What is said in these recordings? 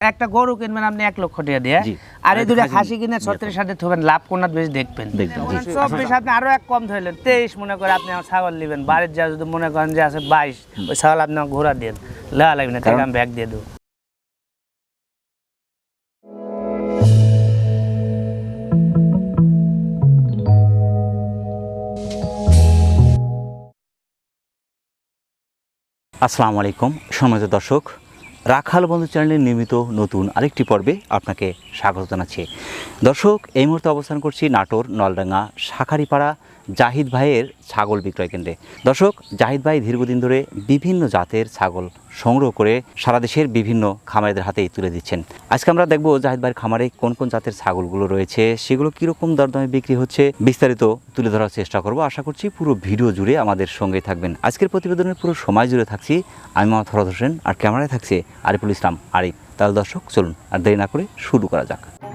একটা গরু কিনবেন আপনি এক লক্ষ টাকা দিয়ে। আর এই দুটো খাসি কিনে ছত্রিশ সাথে থবেন লাভ কোনার বেশি দেখবেন। দেখবেন, চব্বিশ আপনি আরও এক কম ধরলেন তেইশ মনে করে আপনি আমার ছাগল নেবেন। বাড়ির যা যদি মনে করেন যে আছে বাইশ ওই ছাগল আপনি আমার ঘোরা দেন লেওয়া লাগবে না তাকে আমি ব্যাগ দিয়ে দেবো। আসসালামু আলাইকুম সম্মানিত দর্শক রাখাল বন্ধু চ্যানেলের নিয়মিত নতুন আরেকটি পর্বে আপনাকে স্বাগত জানাচ্ছি। দর্শক, এই মুহূর্তে অবস্থান করছি নাটোর নলডাঙ্গা শাখারিপাড়া জাহিদ ভাইয়ের ছাগল বিক্রয় কেন্দ্রে। দর্শক, জাহিদ ভাই দীর্ঘদিন ধরে বিভিন্ন জাতের ছাগল সংগ্রহ করে সারা দেশের বিভিন্ন খামারিদের হাতেই তুলে দিচ্ছেন। আজকে আমরা দেখব জাহিদ ভাইয়ের খামারে কোন কোন জাতের ছাগলগুলো রয়েছে, সেগুলো কীরকম দরদামে বিক্রি হচ্ছে, বিস্তারিত তুলে ধরার চেষ্টা করব। আশা করছি পুরো ভিডিও জুড়ে আমাদের সঙ্গে থাকবেন। আজকের প্রতিবেদনের পুরো সময় জুড়ে থাকছি। আমি মোহাম্মদ ফরদ হোসেন, আর ক্যামেরায় থাকছে আরিফুল ইসলাম আরিফ। তাহলে দর্শক, চলুন আর দেরি না করে শুরু করা যাক।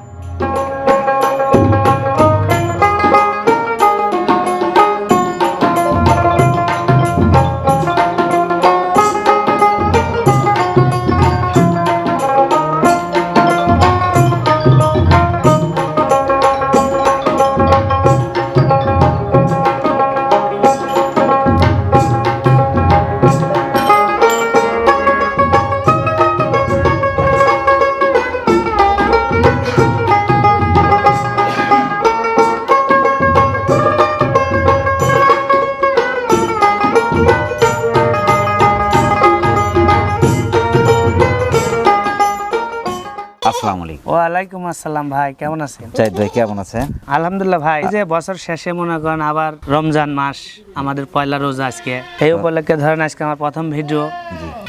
আসসালাম ভাই কেমন আছেন? জাহিদ ভাই কেমন আছেন? আলহামদুলিল্লাহ ভাই যে বছর শেষে মনে করেন আবার রমজান মাস আমাদের পয়লা রোজা আজকে। এই উপলক্ষে ধরেন আজকে আমার প্রথম ভিডিও।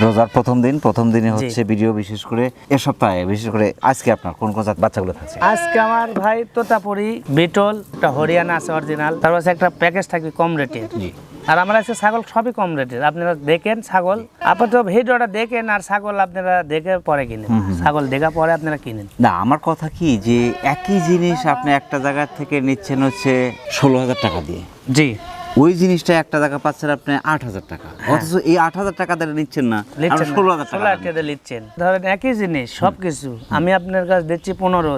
রোজার প্রথম দিন প্রথম দিনে হচ্ছে ভিডিও বিশেষ করে এ সপ্তাহে বিশেষ করে আজকে আপনার কোন কোন জাত বাচ্চাগুলো থাকছে? আজকে আমার ভাই তোতাপুরি বিটল একটা হরিয়ানা আছে অরিজিনাল তারপর একটা প্যাকেজ থাকবে কম রেটের আর আমার আছে ছাগল সবই কম রেটের। আপনারা দেখেন ছাগল আপাতত ভিডিওটা দেখেন আর ছাগল আপনারা দেখে পরে কিনেন। ছাগল দেখা পরে আপনারা কিনেন। না আমার কথা কি যে একই জিনিস আপনি একটা জায়গা থেকে নিচ্ছেন হচ্ছে ষোলো হাজার টাকা দিয়ে। জি। ওই জিনিসটা একটা জায়গা পাচ্ছেন আপনি আট হাজার টাকা। অথচ এই আট হাজার টাকা দ্বারা নিচ্ছেন না। ষোলো হাজার ষোলো টাকা হাজার টাকা লিখছেন ধরেন একই জিনিস সবকিছু। আমি আপনার কাছে দিচ্ছি পনেরো।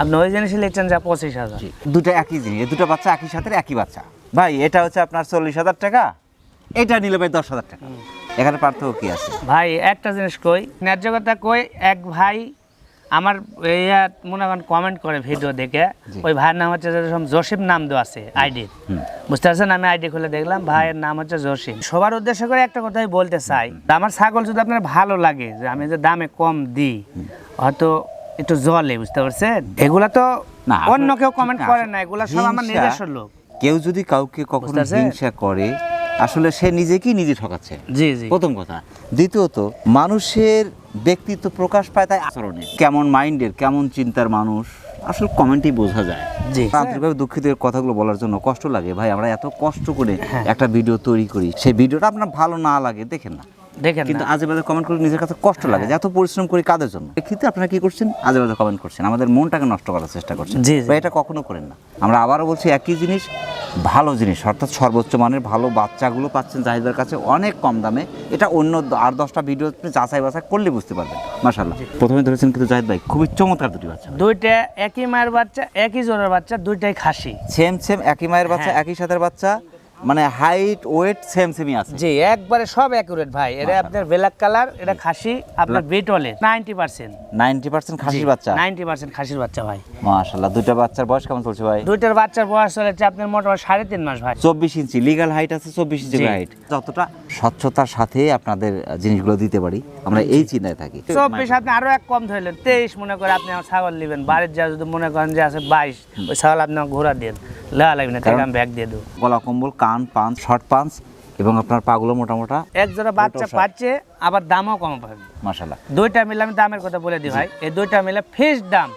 আপনি ওই জিনিসই লিখছেন যা পঁচিশ হাজার। দুটো একই জিনিস দুটো বাচ্চা একই সাথে একই বাচ্চা। ভাই এটা হচ্ছে আপনার চল্লিশ হাজার টাকা এটা নিলে ভাই দশ হাজার টাকা। এখানে পার্থক্য কি আছে? ভাই একটা জিনিস কই ন্যায্য কথা কই এক ভাই আমার ইয়া মনে করেন কমেন্ট করে ভিডিও দেখে ওই ভাইয়ের নাম হচ্ছে জসিম নাম দেওয়া আছে আইডি বুঝতে পারছেন? আমি আইডি খুলে দেখলাম ভাইয়ের নাম হচ্ছে জসিম। সবার উদ্দেশ্য করে একটা কথাই বলতে চাই আমার ছাগল যদি আপনার ভালো লাগে যে আমি যে দামে কম দিই হয়তো একটু জলে বুঝতে পারছেন? এগুলা তো অন্য কেউ কমেন্ট করে না এগুলা সব আমার নিজস্ব লোক। কেউ যদি কাউকে কখনো হিংসা করে আসলে সে নিজেকেই নিজে ঠকাচ্ছে। জি জি। প্রথম কথা। দ্বিতীয়ত মানুষের ব্যক্তিত্ব প্রকাশ পায় তাই আচরণে। কেমন মাইন্ডের কেমন চিন্তার মানুষ আসলে কমেন্টই বোঝা যায়। জি। আন্তরিকভাবে দুঃখিত এই কথাগুলো বলার জন্য কষ্ট লাগে। ভাই আমরা এত কষ্ট করে হ্যাঁ। একটা ভিডিও তৈরি করি। সেই ভিডিওটা আপনার ভালো না লাগে দেখেন না। দেখেন কিন্তু না। হ্যাঁ। আজে বাজে কমেন্ট করে নিজের কাছে কষ্ট লাগে যে এত পরিশ্রম করি কাদের জন্য? এক্ষেত্রে আপনারা কি করছেন? আজে বাজে কমেন্ট করছেন। আমাদের মনটাকে নষ্ট করার চেষ্টা করছেন। বা এটা কখনো করেন না। আমরা আবারও বলছি একই জিনিস ভালো জিনিস। অর্থাৎ সর্বোচ্চ মানের ভালো বাচ্চাগুলো পাচ্ছেন জাহিদের কাছে অনেক কম দামে। এটা অন্য আর দশটা ভিডিও যাচাই বাছাই করলে বুঝতে পারবেন। মাশাল্লাহ প্রথমে ধরেছেন কিন্তু জাহিদ ভাই খুবই চমৎকার দুটি বাচ্চা দুইটা একই মায়ের বাচ্চা একই জোরের বাচ্চা দুইটাই খাসি। সেম সেম একই মায়ের বাচ্চা হ্যাঁ। একই সাথের বাচ্চা। মানে হাইট ওয়েট সেম সেমই আছে। জি একবারে সব অ্যাকুরেট ভাই। এটা আপনার ব্ল্যাক কালার এটা খাসি আপনার বিটলের নাইনটি পার্সেন্ট নাইনটি পার্সেন্ট খাসির বাচ্চা? নাইনটি পার্সেন্ট খাসির বাচ্চা ভাই। মাশাল্লাহ দুইটা বাচ্চার বয়স কেমন চলছে ভাই? দুইটার বাচ্চার বয়স চলেছে আপনার মোটামুটি সাড়ে তিন মাস ভাই। চব্বিশ ইঞ্চি লিগাল হাইট আছে চব্বিশ ইঞ্চি হাইট যতটা স্বচ্ছতার সাথে আপনাদের জিনিসগুলো দিতে পারি আমরা এই চিন্তায় থাকি। চব্বিশ আপনি আরও এক কম ধরলেন তেইশ মনে করে আপনি আমার ছাগল নেবেন। বাড়ির যা যদি মনে করেন যে আছে বাইশ ওই ছাগল আপনি ঘোরা দেন। লেওয়া লাগবে না কারণ- আমি ব্যাগ দিয়ে দেবো। গলা কম্বল কান পাঞ্চ শর্ট পাঞ্চ এবং আপনার পাগুলো মোটামোটা এক জোড়া বাচ্চা পাচ্ছে আবার দামও কম পাবে মাশাল্লাহ দুইটা মিলে আমি দামের কথা বলে দিই ভাই এই দুইটা মিলে ফিক্স দাম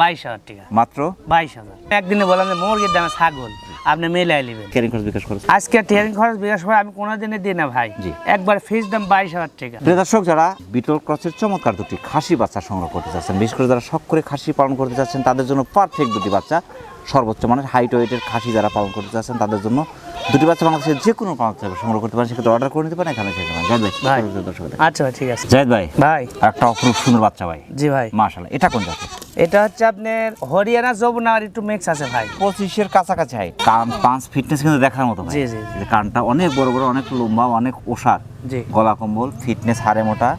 বাইশ হাজার টাকা। মাত্র? বাইশ হাজার। একদিনে বললাম যে মুরগির দামে ছাগল আপনি মিলাই নেবেন। ক্যারিং খরচ বিকাশ খরচ? আজকে খরচ বিকাশ করে আমি কোনো দিনে দিই না ভাই। একবার ফিস দাম বাইশ হাজার টাকা। প্রিয় দর্শক যারা বিটল ক্রসের চমৎকার দুটি খাসি বাচ্চা সংগ্রহ করতে চাচ্ছেন বিশেষ করে যারা শখ করে খাসি পালন করতে চাচ্ছেন তাদের জন্য পারফেক্ট দুটি বাচ্চা। সর্বোচ্চ মানের হাইট ওয়েটের খাসি যারা পালন করতে চাচ্ছেন তাদের জন্য দুটি বাচ্চা বাংলাদেশের যে কোনো প্রান্ত থেকে সংগ্রহ করতে পারেন সেক্ষেত্রে অর্ডার করে নিতে পারেন এখানে জাহিদ ভাই। ভাই। আচ্ছা ভাই ঠিক আছে। জাহিদ ভাই। ভাই। একটা অপরূপ সুন্দর বাচ্চা ভাই। জি ভাই। মাশাল্লাহ এটা কোন জাতের? এটা হচ্ছে আপনার হরিয়ানা যমুনা আর একটু মিক্স আছে ভাই। পঁচিশের কাছাকাছি হয় কান পাঁচ ফিটনেস কিন্তু দেখার মতো ভাই। জি, জি, কানটা অনেক বড় বড় অনেক লম্বা অনেক ওষার। জি। গলা কম্বল ফিটনেস হারে মোটা।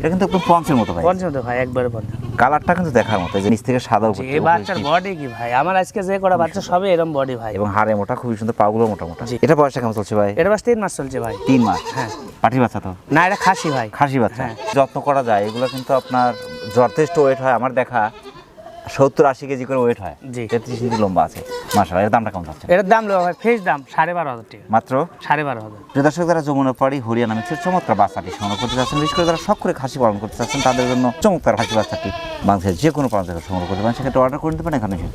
এটা কিন্তু একদম পঞ্চের মতো ভাই। পঞ্চম তো ভাই একবারে পঞ্চম কালারটা কিন্তু দেখার মতো যে নিচ থেকে সাদা উপর এই বাচ্চার বডি কি ভাই? আমার আজকে যে কটা বাচ্চা সবই এরকম বডি ভাই। এবং হাড়ে মোটা খুবই সুন্দর পাগুলো মোটা মোটা এটা বয়সটা কেমন চলছে ভাই? এটা বাস তিন মাস চলছে ভাই। তিন মাস? হ্যাঁ। পাটি বাচ্চা তো? না এটা খাসি ভাই। খাসি বাচ্চা। হ্যাঁ। যত্ন করা যায় এগুলো কিন্তু আপনার যথেষ্ট ওয়েট হয়। আমার দেখা সত্তর আশি কেজি করে ওয়েট হয়। তেত্রিশ ইঞ্চি লম্বা আছে। মাসাল্লাহ এর দামটা কেমন যাচ্ছে এর দাম লো ভাই ফেস দাম সাড়ে বারো হাজার টাকা। মাত্র? সাড়ে বারো হাজার। প্রিয় দর্শক যারা যমুনা পাড়ি হরিয়ানা মিক্সের চমৎকার বাচ্চাটি সংগ্রহ করতে চাচ্ছেন বিশেষ করে যারা শখ করে খাসি পালন করতে চাচ্ছেন তাদের জন্য চমৎকার খাসি বাচ্চাটি বাংলাদেশের যে কোনো প্রান্ত থেকে সংগ্রহ করতে পারেন। সেক্ষেত্রে অর্ডার করে নিতে পারেন এখানে এসে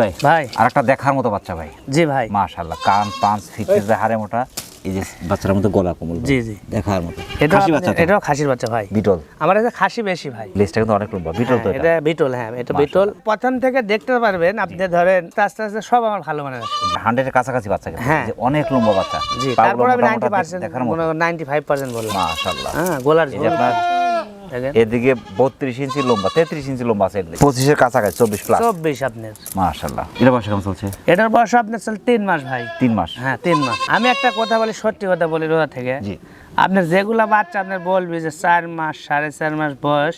ভাই ভাই। আর একটা দেখার মতো বাচ্চা ভাই। জি ভাই। মাশাল্লাহ কান পাঁচ ফিটনেস হারে মোটা। এই যে বাচ্চার মতো গলা কোমল জি জি। দেখার মতো। এটা খাসি বাচ্চা এটাও খাসির বাচ্চা ভাই। বিটল। আমার কাছে খাসি বেশি ভাই। লেজটা কিন্তু অনেক লম্বা বিটল তো হ্যাঁ, এটা? এটা বিটল হ্যাঁ এটা বিটল। প্রথম থেকে দেখতে পারবেন আপনি ধরেন আস্তে আস্তে সব আমার ভালো মনে হচ্ছে। হান্ড্রেডের কাছাকাছি বাচ্চা কিন্তু। হ্যাঁ। যে অনেক লম্বা বাচ্চা। জি তারপর আমি নাইনটি পার্সেন্ট দেখার মতো। নাইনটি ফাইভ পার্সেন্ট বললাম। মাশাল্লাহ হ্যাঁ গোলার আপনার এদিকে বত্রিশ ইঞ্চি লম্বা তেত্রিশ ইঞ্চি লম্বা আছে। পঁচিশের কাছাকাছি চব্বিশ প্লাস চব্বিশ আপনার। মাশাল্লাহ এটা বয়স কেমন চলছে? এটার বয়স আপনার চল তিন মাস ভাই। তিন মাস। হ্যাঁ তিন মাস। আমি একটা কথা বলি সত্যি কথা বলি রোজা থেকে। জি। আপনার যেগুলা বাচ্চা আপনার বলবি যে চার মাস সাড়ে চার মাস বয়স।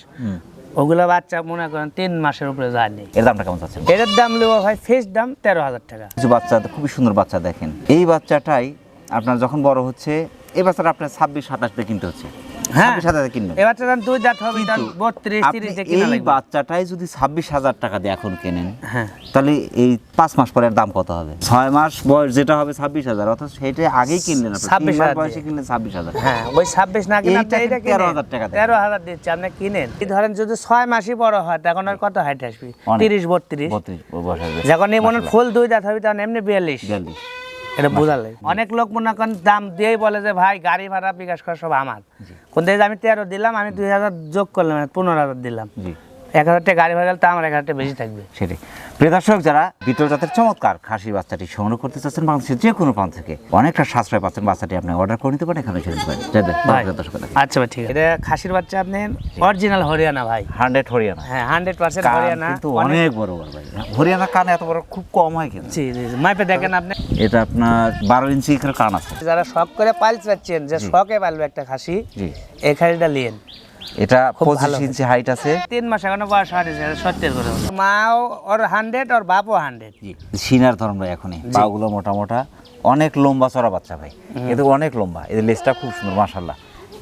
ওগুলা বাচ্চা মনে করেন তিন মাসের উপরে যায়নি। এর দামটা কেমন চাচ্ছেন? এটার দাম নেব ভাই ফিস দাম তেরো হাজার টাকা। কিছু বাচ্চা খুবই সুন্দর বাচ্চা দেখেন। এই বাচ্চাটাই আপনার যখন বড় হচ্ছে এই বাচ্চাটা আপনার ছাব্বিশ সাতাশ দিয়ে কিনতে হচ্ছে। হ্যাঁ। ছাব্বিশ হাজার কিনবেন। এ দুই দাঁত হবে বত্রিশ তিরিশ এই বাচ্চাটাই যদি ছাব্বিশ হাজার টাকা দিয়ে এখন কেনেন হ্যাঁ। তাহলে এই পাঁচ মাস পরের দাম কত হবে? ছয় মাস বয়স যেটা হবে ছাব্বিশ হাজার অথচ সেটা আগেই কিনলেন আপনি। তিন 26,000 মাস দিয়ে। বয়সে কিনলেন ছাব্বিশ হাজার। হ্যাঁ ওই ছাব্বিশ না কিনে এইটা আপনি এইটা কিন্তু 13,000 টাকা তেরো হাজার দিচ্ছে আপনি কিনেন। এই ধরেন যদি ছয় মাসই বড় হয় তখন আর কত হাইট আসবে? তিরিশ বত্রিশ। যখন এই মনে ফুল দুই দাঁত হবে তখন এমনি বিয়াল্লিশ। বিয়াল্লিশ। এটা বোঝালে। অনেক লোক মনে করেন দাম দিয়েই বলে যে ভাই গাড়ি ভাড়া বিকাশ করা সব আমার। কোন আমি তেরো দিলাম আমি দুই হাজার যোগ করলাম মানে পনেরো হাজার দিলাম। এক হাজার টাকা গাড়ি ভাড়া গেলে তো আমার এক হাজার টাকা বেশি থাকবে। সেটাই। প্রিয় দর্শক যারা বিটল জাতের চমৎকার খাসি বাচ্চাটি সংগ্রহ করতে চাচ্ছেন বাংলাদেশের যে কোনো প্রান্ত থেকে অনেকটা সাশ্রয় পাচ্ছেন বাচ্চাটি আপনি অর্ডার করে নিতে পারেন এখানে এসে নিতে পারেন। আচ্ছা ভাই ঠিক আছে। এটা খাসির বাচ্চা আপনি অরিজিনাল হরিয়ানা ভাই। হান্ড্রেড হরিয়ানা। হ্যাঁ হান্ড্রেড পার্সেন্ট হরিয়ানা। কিন্তু অনেক- বড় বড় ভাই। হরিয়ানা কান এত বড় খুব কম হয় কিন্তু। জি জি। মাইপে দেখেন আপনি। এটা আপনার বারো ইঞ্চি এখানে কান আছে। যারা শখ করে পাল চাচ্ছেন যে শখে পালবে একটা খাসি জি। এই খাসিটা লিয়েন এটা পঁচিশ। ইঞ্চি হাইট আছে। তিন মাস এখনও বয়স হয়নি সত্যি করে মাও ওর হান্ড্রেড ওর বাপও হান্ড্রেড জি সিনার ভাই এখনই। পাগুলো মোটা মোটা অনেক লম্বা চড়া বাচ্চা ভাই। কিন্তু অনেক লম্বা। এদের লেজটা খুব সুন্দর মাশাল্লাহ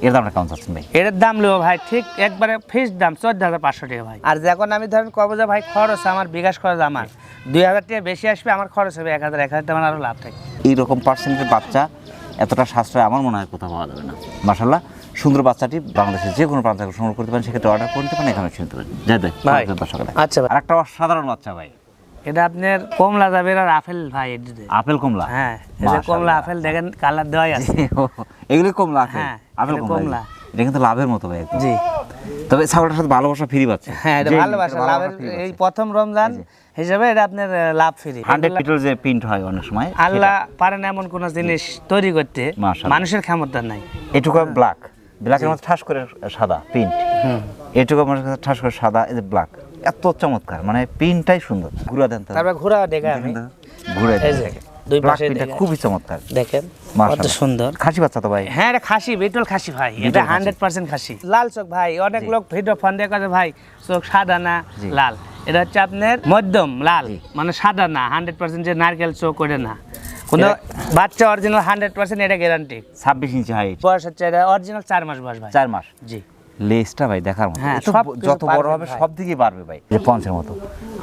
এর দামটা কেমন চাচ্ছেন ভাই? এটার দাম নেব ভাই ঠিক একবারে ফিস দাম চোদ্দ হাজার পাঁচশো টাকা ভাই। আর যখন আমি ধরেন কব যে ভাই খরচ আমার বিকাশ খরচ আমার। দুই হাজার টাকা বেশি আসবে আমার খরচ হবে এক হাজার এক হাজার টাকা আমার আরও লাভ থাকে। এইরকম পার্সেন্টের বাচ্চা এতটা সাশ্রয় আমার মনে হয় কোথাও পাওয়া যাবে না। মাশাল্লাহ সুন্দর বাচ্চাটি বাংলাদেশের যে কোনো প্রান্ত থেকে সংগ্রহ করতে পারেন সেক্ষেত্রে অর্ডার করতে পারেন এখানে শুনতে পারেন। যাই ভাই আচ্ছা আর একটা অসাধারণ বাচ্চা ভাই। এটা আপনার কমলা যাবে আর আপেল ভাই আপেল কমলা? হ্যাঁ কমলা। আপেল দেখেন কালার দেওয়াই আছে। এগুলি কমলা আপেল? হ্যাঁ, আপেল কমলা কমলা। এটা কিন্তু লাভের মতো ভাই জি। তবে ছাগলটার সাথে ভালোবাসা ফ্রি পাচ্ছে হ্যাঁ এটা ভালোবাসা লাভের এই প্রথম রমজান হিসাবে এটা আপনার লাভ ফ্রি। হান্ড্রেড পিটল যে প্রিন্ট হয় অনেক সময় আল্লাহ পারেন এমন কোন জিনিস তৈরি করতে মানুষের ক্ষমতা নাই। এটুকু ব্ল্যাক ব্ল্যাকের মধ্যে ঠাস করে সাদা প্রিন্ট হুম। এটুকু আমার কাছে ঠাস করে সাদা এই যে ব্ল্যাক এত চমৎকার মানে প্রিন্টটাই সুন্দর ঘুরা দেন তারপর ঘোরা দেখে আমি। ঘুরে দুই পাশে। খুবই চমৎকার। দেখেন কত সুন্দর। খাসি বাচ্চা তো ভাই। হ্যাঁ এটা খাসি বিটল খাসি ভাই। এটা। হান্ড্রেড পার্সেন্ট খাসি। লাল চোখ ভাই অনেক লোক ভিডিও ফোন দিয়ে ভাই চোখ সাদা না লাল। এটা হচ্ছে আপনার মধ্যম লাল। মানে সাদা না হান্ড্রেড পার্সেন্ট যে নারকেল চোখ ওটা না। কোনো বাচ্চা অরিজিনাল হান্ড্রেড পার্সেন্ট এটা গ্যারান্টি ছাব্বিশ ইঞ্চি হাইট বয়স হচ্ছে এটা অরিজিনাল চার মাস বয়স ভাই। চার মাস। জি। লেজটা ভাই দেখার মতো। হ্যাঁ, যত বড় হবে সব দিকেই বাড়বে ভাই। পঞ্চের মতো।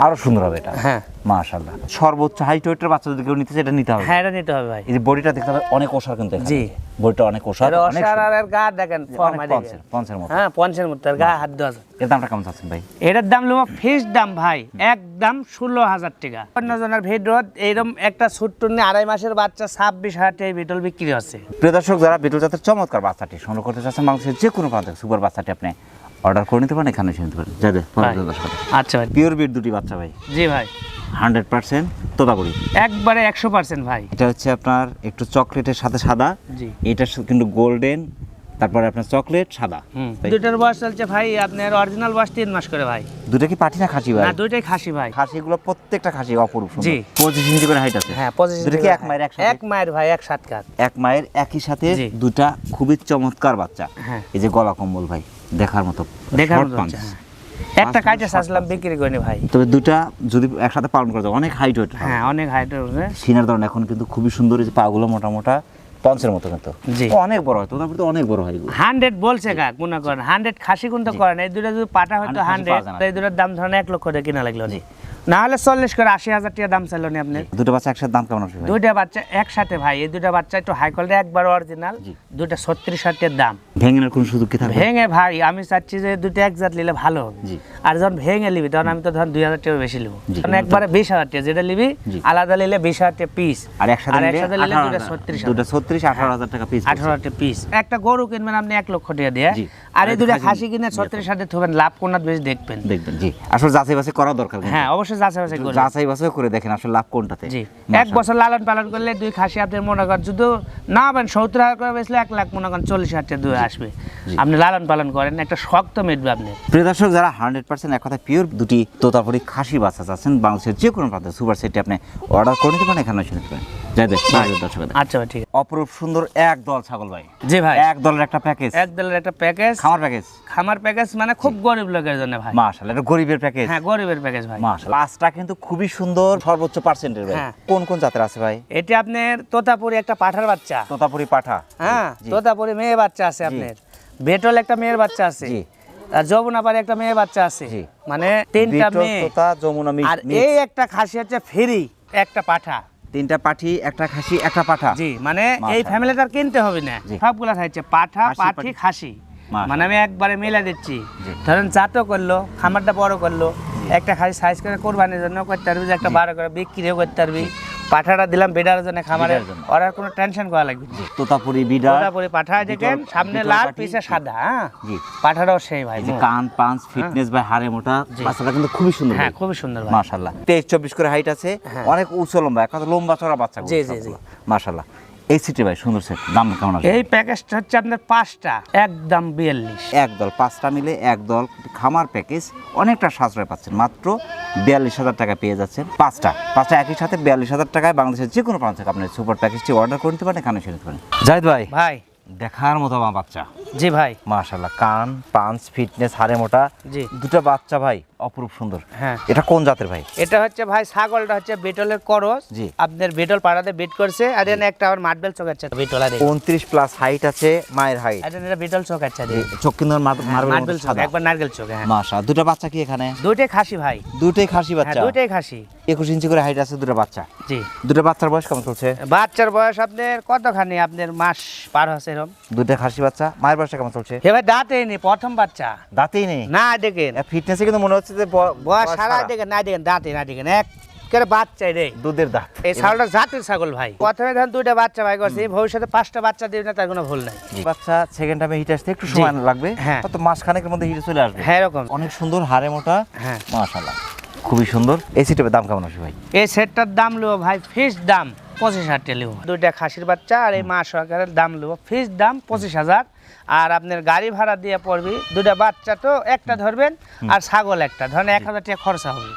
আরও সুন্দর হবে এটা। হ্যাঁ। মাশাআল্লাহ। সর্বোচ্চ হাইট ওয়েটের বাচ্চা যদি কেউ নিতে এটা নিতে হবে। হ্যাঁ এটা নিতে হবে ভাই। এই বডিটা দেখতে হবে অনেক ওষার কিন্তু জি। বডিটা অনেক ওষার অনেক অসার গা দেখেন পঞ্চের পঞ্চের মতো। হ্যাঁ পঞ্চের মধ্যে গা হাত দেওয়া এর দামটা কেমন চাচ্ছেন ভাই? এটার দাম নেব ফিস দাম ভাই একদম ষোলো হাজার টাকা। অন্যজনের এইরকম একটা ছোট্ট নিয়ে আড়াই মাসের বাচ্চা ছাব্বিশ হাজার টাকা বিটল বিক্রি হচ্ছে। প্রিয় দর্শক যারা বিটল জাতের চমৎকার বাচ্চাটি সংগ্রহ করতে চাচ্ছেন বাংলাদেশের যে কোনো প্রান্তে সুপার বাচ্চাটি আপনি অর্ডার করে নিতে পারেন এখানে এসে নিতে পারেন। আচ্ছা ভাই। পিওর বিট দুটি বাচ্চা ভাই। জি ভাই। Hundred percent Totapuri. একবারে একশো পার্সেন্ট ভাই। এটা হচ্ছে আপনার একটু চকলেটের সাথে সাদা। জি। এটা কিন্তু গোল্ডেন তারপরে আপনার চকলেট সাদা। দুটার বয়স চলছে ভাই আপনার অরিজিনাল বয়স তিন মাস করে ভাই। দুটা কি না খাসি ভাই? না দুইটাই খাসি ভাই। খাসিগুলো প্রত্যেকটা খাসি অপরূপ জি। পঁচিশ ইঞ্চি করে হাইট আছে। হ্যাঁ পঁচিশ দুটো কি এক মায়ের একসাথে? এক মায়ের ভাই এক সাত কাত। এক মায়ের একই সাথে দুটা খুবই চমৎকার বাচ্চা। হ্যাঁ। এই যে গলা কম্বল ভাই দেখার মতো। দেখার মতো। একটা কাইটে চাচ্ছিলাম বিক্রি করিনি ভাই। তবে দুটা যদি একসাথে পালন করা যায় অনেক হাইট ওয়েট হ্যাঁ অনেক হাইট সিনার ধরন এখন কিন্তু খুবই সুন্দর এই পাগুলো মোটা মোটা পঞ্চের মতো কিন্তু। জি। অনেক বড় হয় তোতাপুরি তো অনেক বড় হয় হান্ড্রেড বলছে কাক মনে করেন। হান্ড্রেড খাসি কিন্তু করেন এই দুটো যদি পাটা হয়তো 100 খাসি হান্ড্রেড না। এই দুটোর দাম ধরেন এক লক্ষ টাকা কিনা লাগল। নি না হলে চল্লিশ করে আশি হাজার টাকা দাম চাইলো নি আপনি। দুটো বাচ্চা একসাথে দাম কেমন আসবে ভাই? দুইটা বাচ্চা একসাথে ভাই এই দুটা বাচ্চা একটু হাই কোয়ালিটি একবার অরিজিনাল জি। দুটা ছত্রিশ হাজার দাম। ভেঙে কোনো সুযোগ কি থাকবে? ভেঙে ভাই আমি চাচ্ছি যে দুটো এক জাত নিলে ভালো হবে আর যখন ভেঙে নিবি তখন আমি তো ধর দুই হাজার টাকা বেশি নিবো। জি। কারণ একবারে বিশ হাজার টাকা যেটা নিবি আলাদা নিলে বিশ হাজার টাকা পিস আর একসাথে নিলে একসাথে নিলে দুটো ছত্রিশ দুটো ছত্রিশ আঠারো হাজার টাকা পিস আঠারো হাজার পিস একটা গরু কিনবেন আপনি এক লক্ষ টাকা দিয়ে। আর এই দুটো খাসি কিনে ছত্রিশ হাজার থবেন লাভ কোনার বেশি দেখবেন। দেখবেন জি। আসলে যাচাই বাছাই করা দরকার হ্যাঁ অবশ্যই যাচাই বাছাই করবেন। যাচাই বাছাই করে দেখেন আসলে লাভ কোনটাতে। জি। এক বছর লালন পালন করলে দুই খাসি আপনি মনে করেন যদি না পাবেন সত্তর হাজার করে বেচলে এক লাখ মনে করেন চল্লিশ হাজার টাকা দুই আসবে। আপনি লালন পালন করেন একটা শক্ত মেটবে আপনি প্রিয় দর্শক যারা হান্ড্রেড পার্সেন্ট এক কথা পিওর দুটি তোতাপুরি খাসি বাচ্চা চাচ্ছেন বাংলাদেশের যে কোনো প্রান্তে সুপার সেটটি আপনি অর্ডার করে নিতে পারেন এখানে শুনতে নিতে পারেন। আচ্ছা ঠিক অপরূপ সুন্দর এক দল ছাগল ভাই। জি ভাই। এক দলের একটা প্যাকেজ এক দলের একটা প্যাকেজ খামার প্যাকেজ খামার প্যাকেজ মানে খুব গরিব লোকের জন্য ভাই। মাশাআল্লাহ এটা গরিবের প্যাকেজ হ্যাঁ গরিবের প্যাকেজ ভাই। মাশাআল্লাহ পাঁচটা কিন্তু খুবই সুন্দর সর্বোচ্চ পার্সেন্টের ভাই। হ্যাঁ। কোন কোন জাতের আছে ভাই? এটা আপনার তোতাপুরি একটা পাঠার বাচ্চা। তোতাপুরি পাঠা। হ্যাঁ। তোতাপুরি মেয়ে বাচ্চা আছে আপনার। বেটল একটা মেয়ের বাচ্চা আছে। জি। আর যমুনাপাড়ি একটা মেয়ে বাচ্চা আছে। মানে তিনটা মেয়ে। যমুনা আর এই একটা খাসি হচ্ছে ফ্রি একটা পাঠা। তিনটা পাঠি একটা খাসি একটা পাঠা। জি মানে এই। ফ্যামিলিটার কিনতে হবে না। সবগুলা খাইছে পাঠা পাঠি। খাসি। মানে আমি একবারে মেলা দিচ্ছি। ধরেন চাটও করল খামারটা বড় করল একটা খাসি সাইজ করে কোরবানির জন্য করতে পারবি একটা বারো করে বিক্রিও করতে পারবি। পাঠাটা দিলাম বেডার জন্য খামারে ওর আর কোনো টেনশন করা লাগবে তোতাপুরি বিডার তোতাপুরি পাঠা দেখেন সামনে লাল পিছে সাদা হ্যাঁ? জি। পাঠাটাও সেই ভাই কান পাঁচ ফিটনেস ভাই হাড়ে মোটা। বাচ্চাটা কিন্তু খুবই সুন্দর হ্যাঁ। খুবই সুন্দর ভাই। মাশাল্লাহ তেইশ চব্বিশ করে হাইট আছে হ্যাঁ। অনেক উঁচু লম্বা একটা কথা লম্বা চড়া বাচ্চা জি, জি, জি। মাশাল্লাহ এই সিটে ভাই সুন্দর সেট দাম কেমন আছে এই প্যাকেজটা হচ্ছে আপনার পাঁচটা একদম বিয়াল্লিশ। এক দল পাঁচটা মিলে এক দল খামার প্যাকেজ অনেকটা সাশ্রয় পাচ্ছেন। মাত্র বিয়াল্লিশ হাজার টাকা পেয়ে যাচ্ছেন পাঁচটা। পাঁচটা একই সাথে বিয়াল্লিশ হাজার টাকায় বাংলাদেশের যে কোনো প্রান্ত থেকে আপনি সুপার প্যাকেজটি অর্ডার করে নিতে পারেন এখানে এসে নিতে পারেন। জাহিদ ভাই ভাই। দেখার মতো আমার বাচ্চা। জি ভাই। মাশাল্লাহ কান পাঁচ ফিটনেস হাড়ে মোটা জি। দুটো বাচ্চা ভাই। অপরূপ সুন্দর। হ্যাঁ। এটা কোন জাতের ভাই? এটা হচ্ছে ভাই ছাগলটা হচ্ছে বেটলের করস। জি। আপনার বেটল পাড়াতে বেট করছে আর এখানে একটা আবার মার্বেল চোখাচ্ছে বেটল আর উনত্রিশ প্লাস হাইট আছে মায়ের হাইট এটা এটা বেটল চোখাচ্ছে চোখ কিন্তু মার্বেল মার্বেল চোখ একবার নারকেল চোখ হ্যাঁ। মাশা দুটো বাচ্চা কি এখানে? দুইটাই খাসি ভাই। দুটোই খাসি হ্যাঁ বাচ্চা? দুইটাই খাসি। একুশ ইঞ্চি করে হাইট আছে দুটো বাচ্চা। জি। দুটো বাচ্চার বয়স কেমন চলছে? বাচ্চার বয়স আপনার কতখানি? আপনার মাস পার হয়েছে এরকম? দুটো খাসি বাচ্চা মায়ের বয়স কেমন চলছে? এবার দাঁতেই নেই প্রথম বাচ্চা। দাঁতেই নেই? না দেখেন। ফিটনেসে কিন্তু মনে হচ্ছে যে বয়স বয়স সারা সারা। দেখেন না দেখেন দাঁতে না দেখেন এক করে বাচ্চাই রে। দুধের দাঁত। এই ছাগলটা জাতের ছাগল ভাই। প্রথমে ধরেন দুইটা বাচ্চা ভাই করছে ভবিষ্যতে পাঁচটা বাচ্চা দিবে না তার কোনো ভুল নাই। বাচ্চা সেকেন্ড টাইমে হিট আসতে একটু সময় লাগবে হ্যাঁ। মধ্যে হিটে চলে আসবে। হ্যাঁ এরকম। অনেক সুন্দর হাড়ে মোটা। হ্যাঁ। খুবই সুন্দর। এই সিটের দাম কেমন আছে ভাই? এই সেটটার দাম নেব ভাই ফিস দাম পঁচিশ হাজার টাকা দুইটা খাসির বাচ্চা আর এই মা সরকারের দাম নেব ফিস দাম পঁচিশ হাজার। আর আপনার গাড়ি ভাড়া দিয়ে পড়বি দুটা বাচ্চা তো একটা ধরবেন আর ছাগল একটা। ধরেন এক হাজার টাকা খরচা হবে।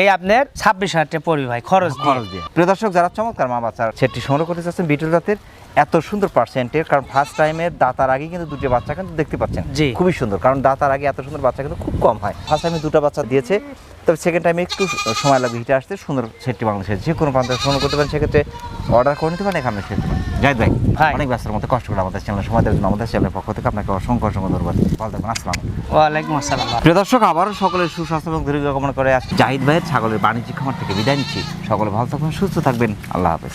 এই আপনার ছাব্বিশ হাজার টাকা পড়বি ভাই খরচ খরচ দিয়ে। প্রিয় দর্শক যারা চমৎকার মা বাচ্চার সেটটি সংগ্রহ করতে চাচ্ছেন বিটল জাতের এত সুন্দর পার্সেন্টের কারণ ফার্স্ট টাইমে দাতার আগে কিন্তু দুটো বাচ্চা কিন্তু দেখতে পাচ্ছেন। জি। খুবই সুন্দর কারণ দাতার আগে এত সুন্দর বাচ্চা কিন্তু খুব কম হয়। ফার্স্ট টাইমে দুটো বাচ্চা দিয়েছে তবে সেকেন্ড টাইমে একটু সময় লাগবে হিটে আসতে। সুন্দর সেটটি বাংলাদেশের যে কোনো প্রান্তে সংগ্রহ করতে পারেন। সেক্ষেত্রে অর্ডার করে নিতে পারেন এখানে সেট জাহিদ ভাই। অনেক ব্যস্তের মধ্যে কষ্ট করে আমাদের চ্যানেল সময় দেওয়ার জন্য আমাদের চ্যানেলের পক্ষ থেকে আপনাকে অসংখ্য অসংখ্য ধন্যবাদ। ভালো থাকবেন আসসালাম ওয়ালাইকুম আসসালাম। প্রিয় দর্শক আবারও সকলের সুস্বাস্থ্য এবং দীর্ঘ কামনা করে আসছি জাহিদ ভাইয়ের ছাগলের বাণিজ্যিক খামার থেকে বিদায় নিচ্ছি। সকলে ভালো থাকবেন সুস্থ থাকবেন। আল্লাহ হাফেজ।